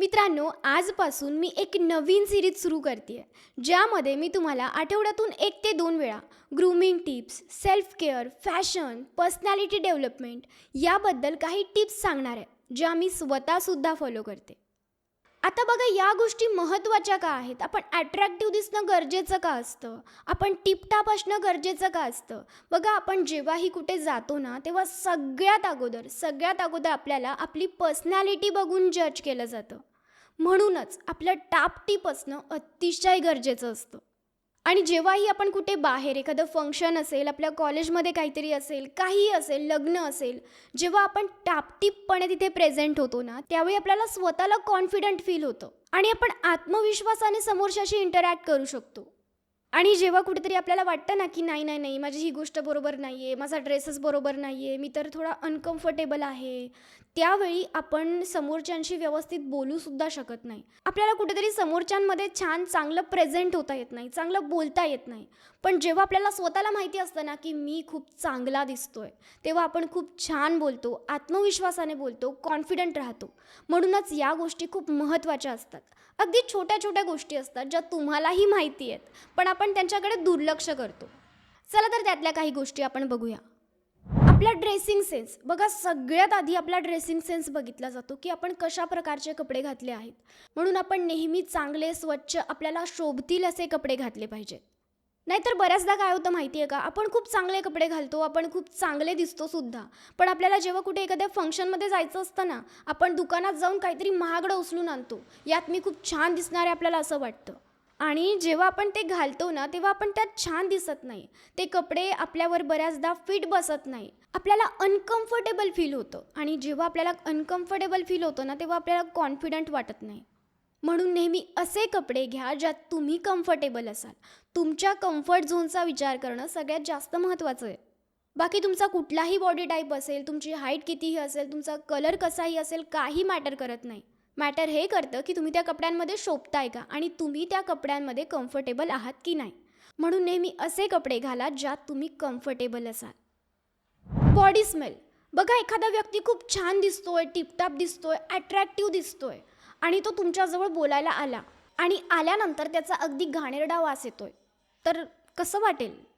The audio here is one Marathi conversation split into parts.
मित्रांनो आजपासून मी एक नवीन सिरीज सुरू करते. आहे ज्यामध्ये मी तुम्हाला आठवड्यातून एक ते दोन वेळा grooming tips self care fashion personality development याबद्दल काही टिप्स सांगणार आहे ज्या मी स्वतःसुद्धा फॉलो करते. आता बघा या गोष्टी महत्त्वाच्या का आहेत? आपण ॲट्रॅक्टिव्ह दिसणं गरजेचं का असतं? आपण टिपटाप असणं गरजेचं का असतं? बघा आपण जेव्हाही कुठे जातो ना तेव्हा सगळ्यात अगोदर सगळ्यात अगोदर आपल्याला आपली पर्सनॅलिटी बघून जज केलं जातं. म्हणूनच आपलं टापटीप असणं अतिशय गरजेचं असतं. आणि जेव्हाही आपण कुठे बाहेर एखादं फंक्शन असेल आपल्या कॉलेजमध्ये काहीतरी असेल काहीही असेल लग्न असेल जेव्हा आपण टापटीपपणे तिथे प्रेझेंट होतो ना त्यावेळी आपल्याला स्वतःला कॉन्फिडंट फील होतं. आणि आपण आत्मविश्वासाने समोरच्याशी इंटरॅक्ट करू शकतो. आणि जेव्हा कुठेतरी आपल्याला वाटतं ना की नाही नाही नाही माझी ही गोष्ट बरोबर नाही आहे माझा ड्रेसच बरोबर नाही आहे मी तर थोडा अनकम्फर्टेबल आहे त्यावेळी आपण समोरच्यांशी व्यवस्थित बोलूसुद्धा शकत नाही. आपल्याला कुठेतरी समोरच्यांमध्ये छान चांगलं प्रेझेंट होता येत नाही चांगलं बोलता येत नाही. पण जेव्हा आपल्याला स्वतःला माहिती असतं ना की मी खूप चांगला दिसतोय तेव्हा आपण खूप छान बोलतो आत्मविश्वासाने बोलतो कॉन्फिडंट राहतो. म्हणूनच या गोष्टी खूप महत्त्वाच्या असतात. अगदी छोट्या छोट्या गोष्टी असतात ज्या तुम्हालाही माहिती आहेत पण आपण त्यांच्याकडे दुर्लक्ष करतो. चला तर त्यातल्या काही गोष्टी आपण बघूया. आपला ड्रेसिंग सेन्स बघा सगळ्यात आधी आपला ड्रेसिंग सेन्स बघितला जातो की आपण कशा प्रकारचे कपडे घातले आहेत. म्हणून आपण नेहमी चांगले स्वच्छ आपल्याला शोभतील असे कपडे घातले पाहिजेत. नाहीतर बऱ्याचदा काय होतं माहिती आहे का? आपण खूप चांगले कपडे घालतो आपण खूप चांगले दिसतो सुद्धा. पण आपल्याला जेव्हा कुठे एखाद्या फंक्शनमध्ये जायचं असतं ना आपण दुकानात जाऊन काहीतरी महागडं उचलून आणतो. यात मी खूप छान दिसणार आहे आपल्याला असं वाटतं. आणि जेव्हा आपण ते घालतो ना तेव्हा आपण त्यात छान दिसत नाही. ते कपडे आपल्यावर बऱ्याचदा फिट बसत नाही. आपल्याला अनकम्फर्टेबल फील होतं. आणि जेव्हा आपल्याला अनकम्फर्टेबल फील होतं ना तेव्हा आपल्याला कॉन्फिडंट वाटत नाही. म्हणून नेहमी असे कपडे घ्या ज्यात तुम्ही कम्फर्टेबल असाल. तुमच्या कम्फर्ट झोनचा विचार करणं सगळ्यात जास्त महत्त्वाचं आहे. बाकी तुमचा कुठलाही बॉडी टाईप असेल तुमची हाईट कितीही असेल तुमचा कलर कसाही असेल काही मॅटर करत नाही. मॅटर हे करतं की तुम्ही त्या कपड्यांमध्ये शोभताय का आणि तुम्ही त्या कपड्यांमध्ये कम्फर्टेबल आहात की नाही. म्हणून नेहमी असे कपडे घाला ज्यात तुम्ही कम्फर्टेबल असाल. बॉडी स्मेल बघा एखादा व्यक्ती खूप छान दिसतोय टिपटाप दिसतोय अट्रॅक्टिव्ह दिसतोय. आणि तो तुमच्याजवळ बोलायला आला. आणि आल्यानंतर त्याचा अगदी घाणेरडा वास येतोय. तर कसं वाटेल?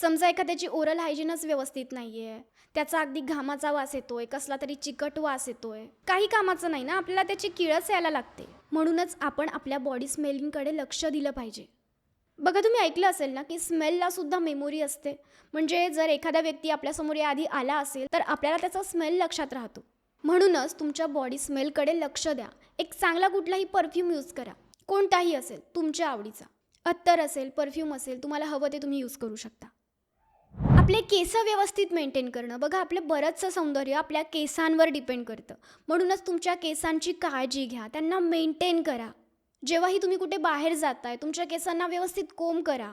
समजा एखाद्याची ओरल हायजीनच व्यवस्थित नाही आहे त्याचा अगदी घामाचा वास येतोय कसला तरी चिकट वास येतोय. काही कामाचं नाही ना? आपल्याला त्याची किळस यायला लागते. म्हणूनच आपण आपल्या बॉडी स्मेलिंगकडे लक्ष दिलं पाहिजे. बघा तुम्ही ऐकलं असेल ना की स्मेलला सुद्धा मेमोरी असते. म्हणजे जर एखादा व्यक्ती आपल्यासमोर याआधी आला असेल तर आपल्याला त्याचा स्मेल लक्षात राहतो. म्हणूनच तुमच्या बॉडी स्मेलकडे लक्ष द्या. एक चांगला कुठलाही परफ्यूम यूज करा. कोणताही असेल तुमच्या आवडीचा. अत्तर असेल परफ्यूम असेल तुम्हाला हवं ते तुम्ही यूज करू शकता. आपले केस व्यवस्थित मेंटेन करणं. बघा आपलं बरंचसं सौंदर्य आपल्या केसांवर डिपेंड करतं. म्हणूनच तुमच्या केसांची काळजी घ्या. त्यांना मेंटेन करा. जेव्हाही तुम्ही कुठे बाहेर जाताय तुमच्या केसांना व्यवस्थित कोंब करा.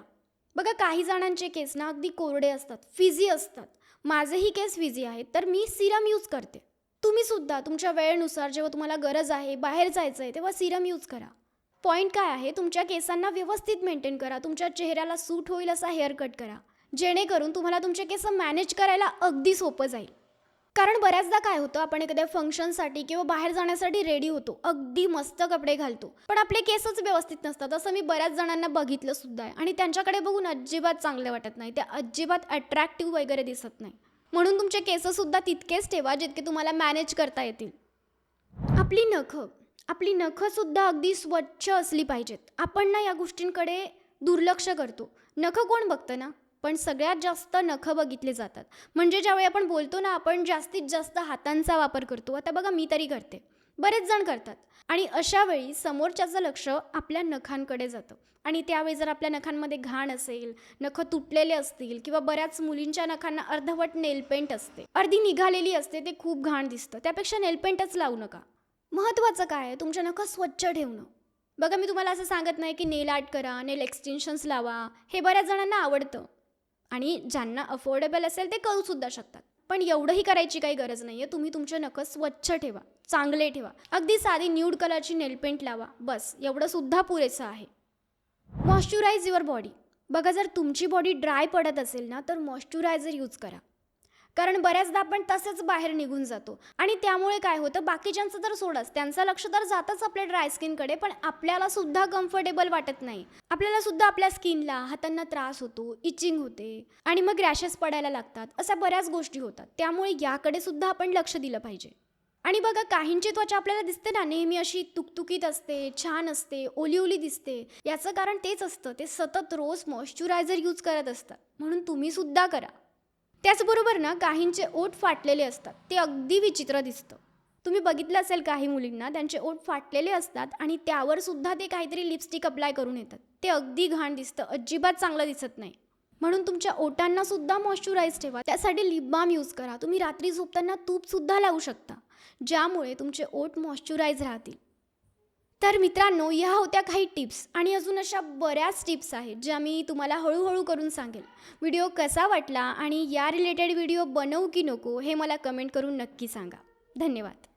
बघा काही जणांचे केस ना अगदी कोरडे असतात फिझी असतात. माझेही केस फिझी आहेत तर मी सिरम यूज करते. तुम्ही सुद्धा तुमच्या वेळेनुसार जेव्हा तुम्हाला गरज आहे बाहेर जायचं आहे तेव्हा सिरम यूज करा. पॉईंट काय आहे? तुमच्या केसांना व्यवस्थित मेंटेन करा. तुमच्या चेहऱ्याला सूट होईल असा हेअर कट करा. जेणेकरून तुम्हाला तुमचे केस मॅनेज करायला अगदी सोपं जाईल. कारण बऱ्याचदा काय होतं आपण एखाद्या फंक्शनसाठी किंवा बाहेर जाण्यासाठी रेडी होतो. अगदी मस्त कपडे घालतो. पण आपले केसच व्यवस्थित नसतात असं मी बऱ्याच जणांना बघितलं सुद्धा आहे. आणि त्यांच्याकडे बघून अजिबात चांगले वाटत नाही. ते अजिबात अट्रॅक्टिव्ह वगैरे दिसत नाही. म्हणून तुमचे केससुद्धा तितकेच ठेवा जितके तुम्हाला मॅनेज करता येतील. आपली नखं आपली नखंसुद्धा अगदी स्वच्छ असली पाहिजेत. आपण ना या गोष्टींकडे दुर्लक्ष करतो. नखं कोण बघतं ना? पण सगळ्यात जास्त नखं बघितले जातात. म्हणजे ज्यावेळी आपण बोलतो ना आपण जास्तीत जास्त हातांचा वापर करतो. आता बघा मी तरी करते. बरेच जण करतात. आणि अशा वेळी समोरच्याचं लक्ष आपल्या नखांकडे जातं. आणि त्यावेळी जर आपल्या नखांमध्ये घाण असेल नखं तुटलेले असतील किंवा बऱ्याच मुलींच्या नखांना अर्धवट नेलपेंट असते अर्धी निघालेली असते ते खूप घाण दिसतं. त्यापेक्षा नेलपेंटच लावू नका. महत्त्वाचं काय आहे? तुमच्या नखं स्वच्छ ठेवणं. बघा मी तुम्हाला असं सांगत नाही की नेल आर्ट करा नेल एक्सटेन्शन्स लावा. हे बऱ्याच जणांना आवडतं. आणि ज्यांना अफोर्डेबल असेल ते करूसुद्धा शकतात. पण एवढंही करायची काही गरज नाही आहे तुम्ही तुमचे नखं स्वच्छ ठेवा चांगले ठेवा. अगदी साधी न्यूड कलरची नेलपेंट लावा. बस एवढं सुद्धा पुरेसं आहे. मॉइश्चराईज युअर बॉडी बघा जर तुमची बॉडी ड्राय पडत असेल ना तर मॉइश्चरायझर यूज करा. कारण बऱ्याचदा आपण तसेच बाहेर निघून जातो. आणि त्यामुळे काय होतं बाकीच्यांचं तर सोडच त्यांचं लक्ष तर जातच आपल्या ड्राय स्किनकडे पण आपल्याला सुद्धा कम्फर्टेबल वाटत नाही. आपल्याला सुद्धा आपल्या स्किनला हातांना त्रास होतो इचिंग होते आणि मग रॅशेस पडायला लागतात अशा बऱ्याच गोष्टी होतात. त्यामुळे याकडे सुद्धा आपण लक्ष दिलं पाहिजे. आणि बघा काहींची त्वचा आपल्याला दिसते ना नेहमी अशी तुकतुकीत असते छान असते ओली ओली दिसते. याचं कारण तेच असतं ते सतत रोज मॉइश्चरायझर यूज करत असतात. म्हणून तुम्ही सुद्धा करा. त्याचबरोबर ना काहींचे ओठ फाटलेले असतात. ते अगदी विचित्र दिसतं. तुम्ही बघितलं असेल काही मुलींना त्यांचे ओठ फाटलेले असतात आणि त्यावर सुद्धा ते काहीतरी लिपस्टिक अप्लाय करून येतात. ते अगदी घाण दिसतं अजिबात चांगलं दिसत नाही. म्हणून तुमच्या ओटांना सुद्धा मॉइश्चराईज ठेवा. त्यासाठी लिप बाम यूज करा. तुम्ही रात्री झोपताना तूपसुद्धा लावू शकता ज्यामुळे तुमचे ओठ मॉइश्चराईज राहतील. तर मित्रांनो या होत्या काही टिप्स आणि अजून अशा बऱ्याच टिप्स आहेत ज्या मी तुम्हाला हळूहळू करून सांगेल. व्हिडिओ कसा वाटला आणि या रिलेटेड व्हिडिओ बनवू की नको हे मला कमेंट करून नक्की सांगा. धन्यवाद.